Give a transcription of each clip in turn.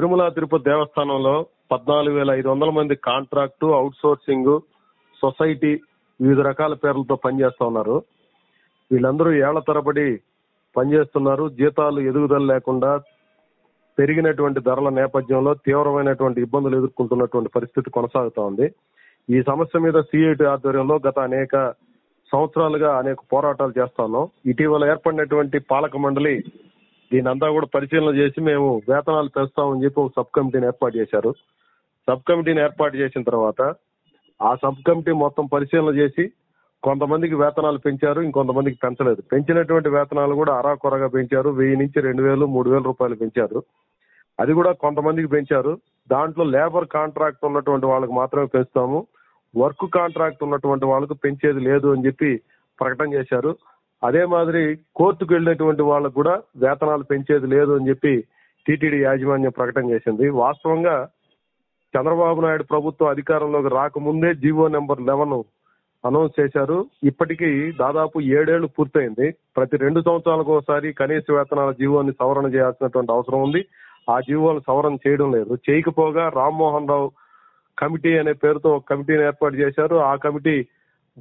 తిరుమల తిరుపతి దేవస్థానంలో పద్నాలుగు వేల ఐదు వందల మంది కాంట్రాక్టు అవుట్ సోర్సింగ్ సొసైటీ వివిధ రకాల పేర్లతో పనిచేస్తూ ఉన్నారు. వీళ్ళందరూ ఏళ్ళ తరబడి పనిచేస్తున్నారు. జీతాలు ఎదుగుదల లేకుండా పెరిగినటువంటి ధరల నేపథ్యంలో తీవ్రమైనటువంటి ఇబ్బందులు ఎదుర్కొంటున్నటువంటి పరిస్థితి కొనసాగుతా ఉంది. ఈ సమస్య మీద సిఐటి ఆధ్వర్యంలో గత అనేక సంవత్సరాలుగా అనేక పోరాటాలు చేస్తా ఉన్నాం. ఇటీవల ఏర్పడినటువంటి పాలక మండలి దీని అంతా కూడా పరిశీలన చేసి మేము వేతనాలు పెంచుతామని చెప్పి ఒక సబ్ కమిటీని ఏర్పాటు చేశారు. సబ్ కమిటీని ఏర్పాటు చేసిన తర్వాత ఆ సబ్ కమిటీ మొత్తం పరిశీలన చేసి కొంతమందికి వేతనాలు పెంచారు ఇంకొంతమందికి పెంచలేదు. పెంచినటువంటి వేతనాలు కూడా అరాకొరగా పెంచారు. వెయ్యి నుంచి రెండు వేలు మూడు వేల రూపాయలు పెంచారు. అది కూడా కొంతమందికి పెంచారు. దాంట్లో లేబర్ కాంట్రాక్ట్ ఉన్నటువంటి వాళ్ళకి మాత్రమే పెంచుతాము. వర్క్ కాంట్రాక్ట్ ఉన్నటువంటి వాళ్ళకు పెంచేది లేదు అని చెప్పి ప్రకటన చేశారు. అదే మాదిరి కోర్టుకు వెళ్ళినటువంటి వాళ్ళకు కూడా వేతనాలు పెంచేది లేదు అని చెప్పి టీటీడీ యాజమాన్యం ప్రకటన చేసింది. వాస్తవంగా చంద్రబాబు నాయుడు ప్రభుత్వం అధికారంలోకి రాకముందే జీవో నెంబర్ లెవెన్ అనౌన్స్ చేశారు. ఇప్పటికీ దాదాపు ఏడేళ్ళు పూర్తయింది. ప్రతి రెండు సంవత్సరాలకు ఒకసారి కనీస వేతనాల జీవోని సవరణ చేయాల్సినటువంటి అవసరం ఉంది. ఆ జీవోలు సవరణ చేయడం లేదు. చేయకపోగా రామ్మోహన్ రావు కమిటీ అనే పేరుతో ఒక కమిటీని ఏర్పాటు చేశారు. ఆ కమిటీ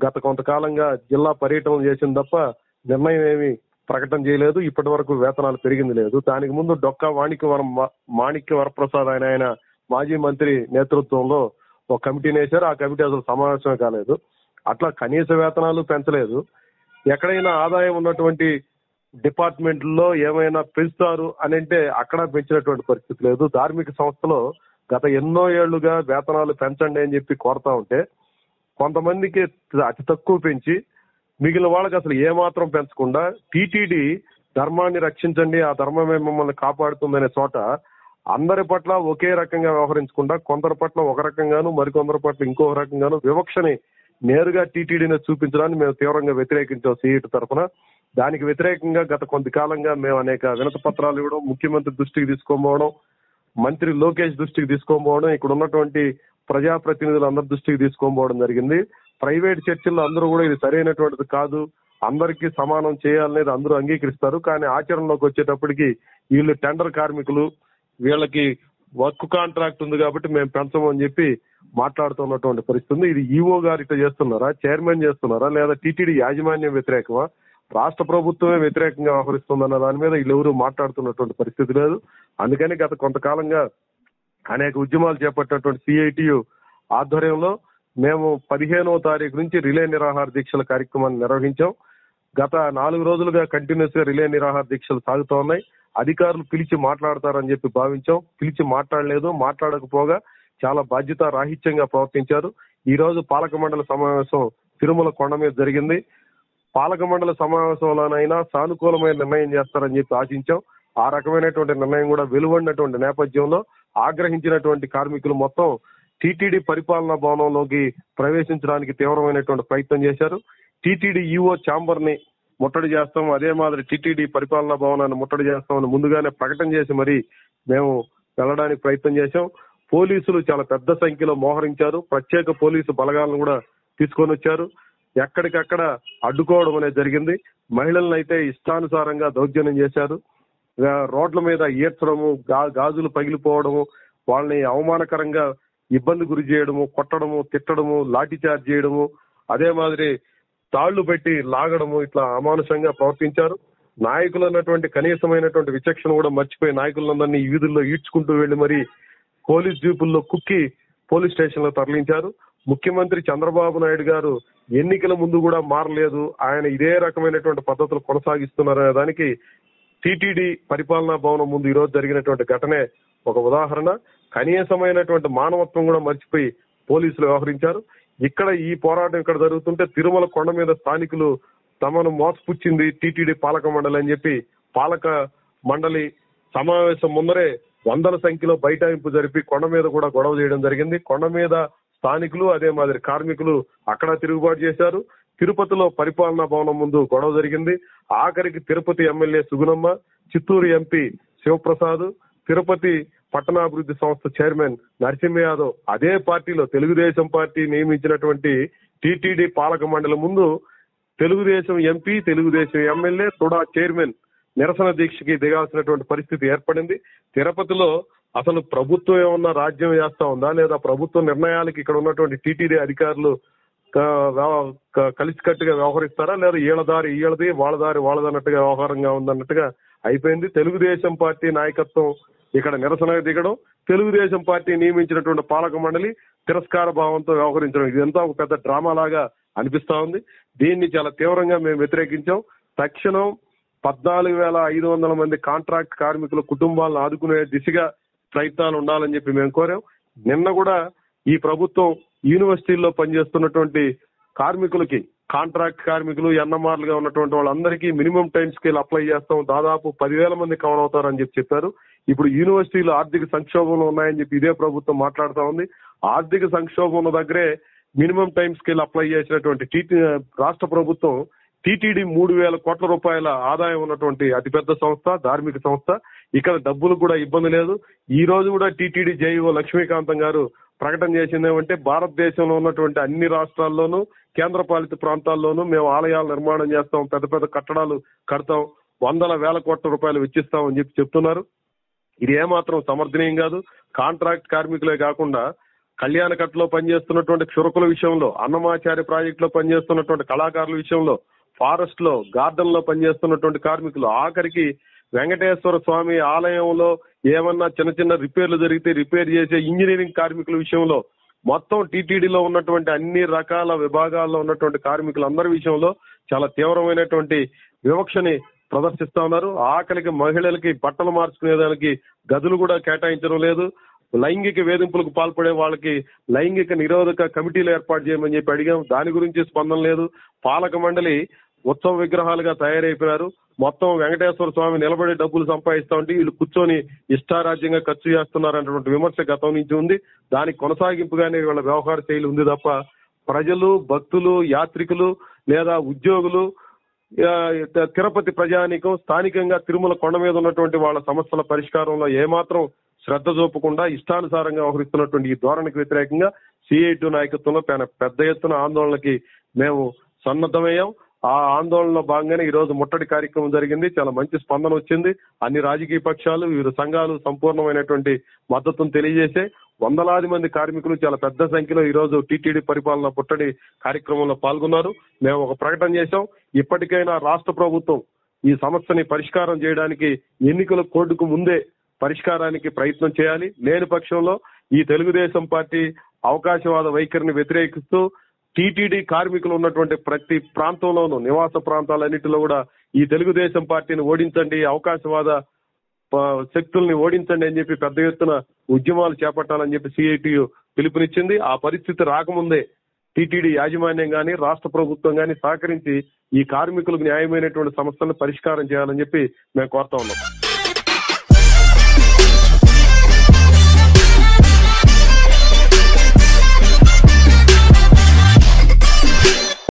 గత కొంతకాలంగా జిల్లా పర్యటన చేసింది తప్ప నిర్ణయం ఏమి ప్రకటన చేయలేదు. ఇప్పటి వరకు వేతనాలు పెరిగింది లేదు. దానికి ముందు డొక్కా వాణిక్యవరం మాణిక్య వరప్రసాద్ ఆయన ఆయన మాజీ మంత్రి నేతృత్వంలో ఒక కమిటీని వేశారు ఆ కమిటీ అసలు సమావేశమే కాలేదు. అట్లా కనీస వేతనాలు పెంచలేదు. ఎక్కడైనా ఆదాయం ఉన్నటువంటి డిపార్ట్మెంట్లో ఏమైనా పెంచుతారు అని అంటే అక్కడ పెంచినటువంటి పరిస్థితి లేదు. ధార్మిక సంస్థలో గత ఎన్నో ఏళ్ళుగా వేతనాలు పెంచండి అని చెప్పి కోరుతా ఉంటే కొంతమందికి అతి తక్కువ పెంచి మిగిలిన వాళ్ళకి అసలు ఏమాత్రం పెంచకుండా టీటీడీ ధర్మాన్ని రక్షించండి ఆ ధర్మమే మిమ్మల్ని కాపాడుతుందనే చోట అందరి పట్ల ఒకే రకంగా వ్యవహరించకుండా కొందరి పట్ల ఒక రకంగాను మరికొందరి పట్ల ఇంకో రకంగాను వివక్షని నేరుగా టీటీడీని చూపించడాన్ని మేము తీవ్రంగా వ్యతిరేకించాం సీఈటి తరఫున. దానికి వ్యతిరేకంగా గత కొంతకాలంగా మేము అనేక వినత పత్రాలు ఇవ్వడం ముఖ్యమంత్రి దృష్టికి తీసుకోబోవడం మంత్రి లోకేష్ దృష్టికి తీసుకోబోవడం ఇక్కడ ఉన్నటువంటి ప్రజాప్రతినిధులందరి దృష్టికి తీసుకోబోవడం జరిగింది. ప్రైవేట్ చర్చిల్లో అందరూ కూడా ఇది సరైనటువంటిది కాదు. అందరికీ సమానం చేయాలనేది అందరూ అంగీకరిస్తారు. కానీ ఆచరణలోకి వచ్చేటప్పటికి వీళ్ళు టెండర్ కార్మికులు వీళ్ళకి వర్క్ కాంట్రాక్ట్ ఉంది కాబట్టి మేము పెంచమని చెప్పి మాట్లాడుతున్నటువంటి పరిస్థితి ఇది ఈఓ గారు ఇట్లా చేస్తున్నారా? చైర్మన్ చేస్తున్నారా? లేదా టీటీడీ యాజమాన్యం వ్యతిరేకమా? రాష్ట్ర ప్రభుత్వమే వ్యతిరేకంగా వ్యవహరిస్తుందన్న దాని మీద వీళ్ళెవరూ మాట్లాడుతున్నటువంటి పరిస్థితి లేదు. అందుకని గత కొంతకాలంగా అనేక ఉద్యమాలు చేపట్టినటువంటి సిఐటియు ఆధ్వర్యంలో మేము పదిహేనవ తారీఖు నుంచి రిలే నిరాహార దీక్షల కార్యక్రమాన్ని నిర్వహించాం. గత నాలుగు రోజులుగా కంటిన్యూస్గా రిలే నిరాహార దీక్షలు సాగుతూ ఉన్నాయి. అధికారులు పిలిచి మాట్లాడతారని చెప్పి భావించాం. పిలిచి మాట్లాడలేదు మాట్లాడకపోగా చాలా బాధ్యత రాహిత్యంగా ప్రవర్తించారు. ఈ రోజు పాలక మండలి సమావేశం తిరుమల కొండ మీద జరిగింది. పాలక మండలి సమావేశంలోనైనా సానుకూలమైన నిర్ణయం చేస్తారని చెప్పి ఆశించాం. ఆ రకమైనటువంటి నిర్ణయం కూడా వెలువడినటువంటి నేపథ్యంలో ఆగ్రహించినటువంటి కార్మికులు మొత్తం టీటీడీ పరిపాలనా భవనంలోకి ప్రవేశించడానికి తీవ్రమైనటువంటి ప్రయత్నం చేశారు. టీటీడీ ఈఓ ఛాంబర్ని ముట్టడి చేస్తాం. అదే మాదిరి టీటీడీ పరిపాలనా భవనాన్ని ముట్టడి చేస్తామని ముందుగానే ప్రకటన చేసి మరి మేము వెళ్ళడానికి ప్రయత్నం చేశాం. పోలీసులు చాలా పెద్ద సంఖ్యలో మోహరించారు. ప్రత్యేక పోలీసు బలగాలను కూడా తీసుకొని వచ్చారు. ఎక్కడికక్కడ అడ్డుకోవడం అనేది జరిగింది. మహిళలను అయితే ఇష్టానుసారంగా దౌర్జన్యం చేశారు. రోడ్ల మీద ఈడ్చడము గా- గాజులు పగిలిపోవడము వాళ్ళని అవమానకరంగా ఇబ్బంది గురి చేయడము కొట్టడము తిట్టడము లాఠీచార్జ్ చేయడము అదే మాదిరి తాళ్ళు పెట్టి లాగడము ఇట్లా అమానుషంగా ప్రవర్తించారు. నాయకులు అన్నటువంటి కనీసమైనటువంటి విచక్షణ కూడా మర్చిపోయి నాయకులందరినీ ఈ వీధుల్లో ఈడ్చుకుంటూ వెళ్ళి మరి పోలీస్ జీపుల్లో కుక్కి పోలీస్ స్టేషన్లో తరలించారు. ముఖ్యమంత్రి చంద్రబాబు నాయుడు గారు ఎన్నికల ముందు కూడా మారలేదు. ఆయన ఇదే రకమైనటువంటి పద్ధతులు కొనసాగిస్తున్నారనే దానికి టీటీడీ పరిపాలనా భవనం ముందు ఈరోజు జరిగినటువంటి ఘటనే ఒక ఉదాహరణ. కనీసమైనటువంటి మానవత్వం కూడా మర్చిపోయి పోలీసులు వ్యవహరించారు. ఇక్కడ ఈ పోరాటం ఇక్కడ జరుగుతుంటే తిరుమల కొండ మీద స్థానికులు తమను మోసపుచ్చింది టీటీడీ పాలక మండలి అని చెప్పి పాలక మండలి సమావేశం ముందరే వందల సంఖ్యలో బైఠాయింపు జరిపి కొండ మీద కూడా గొడవ చేయడం జరిగింది. కొండ మీద స్థానికులు అదే మాదిరి కార్మికులు అక్కడ తిరుగుబాటు చేశారు. తిరుపతిలో పరిపాలనా భవనం ముందు గొడవ జరిగింది. ఆఖరికి తిరుపతి ఎమ్మెల్యే సుగుణమ్మ చిత్తూరు ఎంపీ శివప్రసాద్ తిరుపతి పట్టణాభివృద్ధి సంస్థ చైర్మన్ నరసింహ యాదవ్ అదే పార్టీలో తెలుగుదేశం పార్టీ నియమించినటువంటి టీటీడీ పాలక మండలి ముందు Telugu Desam MP Telugu Desam MLA TUDA chairman నిరసన దీక్షకి దిగాల్సినటువంటి పరిస్థితి ఏర్పడింది. తిరుపతిలో అసలు ప్రభుత్వం ఏమన్నా రాజ్యం చేస్తా ఉందా? లేదా ప్రభుత్వ నిర్ణయాలకి ఇక్కడ ఉన్నటువంటి టీటీడీ అధికారులు కలిసికట్టుగా వ్యవహరిస్తారా? లేదా ఈళ్ళ దారి వీళ్ళది వాళ్ళ దారి వాళ్ళదన్నట్టుగా వ్యవహారంగా ఉందన్నట్టుగా అయిపోయింది. తెలుగుదేశం పార్టీ నాయకత్వం ఇక్కడ నిరసనగా దిగడం తెలుగుదేశం పార్టీ నియమించినటువంటి పాలక మండలి తిరస్కార భావంతో వ్యవహరించడం. ఇదంతా ఒక పెద్ద డ్రామా లాగా అనిపిస్తా ఉంది. దీన్ని చాలా తీవ్రంగా మేము వ్యతిరేకించాం. తక్షణం పద్నాలుగు వేల ఐదు వందల మంది కాంట్రాక్ట్ కార్మికుల కుటుంబాలను ఆదుకునే దిశగా ప్రయత్నాలు ఉండాలని చెప్పి మేము కోరాం. నిన్న కూడా ఈ ప్రభుత్వం యూనివర్సిటీల్లో పనిచేస్తున్నటువంటి కార్మికులకి కాంట్రాక్ట్ కార్మికులు ఎన్ఎంఆర్లుగా ఉన్నటువంటి వాళ్ళందరికీ మినిమం టైం స్కేల్ అప్లై చేస్తాం. దాదాపు పదివేల మంది కవర్ అవుతారని చెప్పి చెప్పారు. ఇప్పుడు యూనివర్సిటీలు ఆర్థిక సంక్షోభంలో ఉన్నాయని చెప్పి ఇదే ప్రభుత్వం మాట్లాడుతా ఉంది. ఆర్థిక సంక్షోభం ఉన్న దగ్గరే మినిమం టైం స్కేల్ అప్లై చేసినటువంటి టీటీ రాష్ట్ర ప్రభుత్వం టీటీడీ మూడు వేల కోట్ల రూపాయల ఆదాయం ఉన్నటువంటి అతిపెద్ద సంస్థ ధార్మిక సంస్థ. ఇక్కడ డబ్బులు కూడా ఇబ్బంది లేదు. ఈ రోజు కూడా టీటీడీ జేఈఓ లక్ష్మీకాంతం గారు ప్రకటన చేసింది ఏమంటే భారతదేశంలో ఉన్నటువంటి అన్ని రాష్ట్రాల్లోనూ కేంద్ర పాలిత ప్రాంతాల్లోనూ మేము ఆలయాలు నిర్మాణం చేస్తాం పెద్ద పెద్ద కట్టడాలు కడతాం వందల వేల కోట్ల రూపాయలు వెచ్చిస్తామని చెప్పి చెప్తున్నారు. ఇది ఏమాత్రం సమర్థనీయం కాదు. కాంట్రాక్ట్ కార్మికులే కాకుండా కళ్యాణకట్లో పనిచేస్తున్నటువంటి క్షురకుల విషయంలో అన్నమాచార్య ప్రాజెక్టులో పనిచేస్తున్నటువంటి కళాకారుల విషయంలో ఫారెస్ట్లో గార్డెన్లో పనిచేస్తున్నటువంటి కార్మికులు. ఆఖరికి వెంకటేశ్వర స్వామి ఆలయంలో ఏమన్నా చిన్న చిన్న రిపేర్లు జరిగితే రిపేర్ చేసే ఇంజనీరింగ్ కార్మికుల విషయంలో మొత్తం టీటీడీలో ఉన్నటువంటి అన్ని రకాల విభాగాల్లో ఉన్నటువంటి కార్మికులందరి విషయంలో చాలా తీవ్రమైనటువంటి వివక్షని ప్రదర్శిస్తా ఉన్నారు. ఆకలికి మహిళలకి బట్టలు మార్చుకునేదానికి గదులు కూడా కేటాయించడం లేదు. లైంగిక వేధింపులకు పాల్పడే వాళ్ళకి లైంగిక నిరోధక కమిటీలు ఏర్పాటు చేయమని చెప్పి అడిగాం. దాని గురించి స్పందన లేదు. పాలక మండలి ఉత్సవ విగ్రహాలుగా తయారైపోయారు. మొత్తం వెంకటేశ్వర స్వామి నిలబడి డబ్బులు సంపాదిస్తా ఉంటే వీళ్ళు కూర్చొని ఇష్టారాజ్యంగా ఖర్చు చేస్తున్నారన్నటువంటి విమర్శ గతం నుంచి ఉంది. దానికి కొనసాగింపుగానే వీళ్ళ వ్యవహార శైలి ఉంది తప్ప ప్రజలు భక్తులు యాత్రికులు లేదా ఉద్యోగులు తిరుపతి ప్రజానీకం స్థానికంగా తిరుమల కొండ మీద ఉన్నటువంటి వాళ్ళ సమస్యల పరిష్కారంలో ఏమాత్రం శ్రద్ధ చూపకుండా ఇష్టానుసారంగా వ్యవహరిస్తున్నటువంటి ఈ ధోరణికి వ్యతిరేకంగా సిఐటి నాయకత్వంలో పెద్ద ఎత్తున ఆందోళనకి మేము సన్నద్ధమయ్యాం. ఆ ఆందోళనలో భాగంగానే ఈ రోజు ముట్టడి కార్యక్రమం జరిగింది. చాలా మంచి స్పందన వచ్చింది. అన్ని రాజకీయ పక్షాలు వివిధ సంఘాలు సంపూర్ణమైనటువంటి మద్దతును తెలియజేసే వందలాది మంది కార్మికులు చాలా పెద్ద సంఖ్యలో ఈ రోజు టీటీడీ పరిపాలన ముట్టడి కార్యక్రమంలో పాల్గొన్నారు. మేము ఒక ప్రకటన చేశాం. ఇప్పటికైనా రాష్ట్ర ప్రభుత్వం ఈ సమస్యని పరిష్కారం చేయడానికి ఎన్నికల కోడ్కు ముందే పరిష్కారానికి ప్రయత్నం చేయాలి. లేని పక్షంలో ఈ తెలుగుదేశం పార్టీ అవకాశవాద వైఖరిని వ్యతిరేకిస్తూ టీటీడీ కార్మికులు ఉన్నటువంటి ప్రతి ప్రాంతంలోనూ నివాస ప్రాంతాలన్నిటిలో కూడా ఈ తెలుగుదేశం పార్టీని ఓడించండి అవకాశవాద శక్తుల్ని ఓడించండి అని చెప్పి పెద్ద ఎత్తున ఉద్యమాలు చేపట్టాలని చెప్పి సిఐటియు పిలుపునిచ్చింది. ఆ పరిస్థితి రాకముందే టీటీడీ యాజమాన్యం గాని రాష్ట్ర ప్రభుత్వం గాని సహకరించి ఈ కార్మికులకు న్యాయమైనటువంటి సమస్యలను పరిష్కారం చేయాలని చెప్పి మేము కోరుతా ఉన్నాం.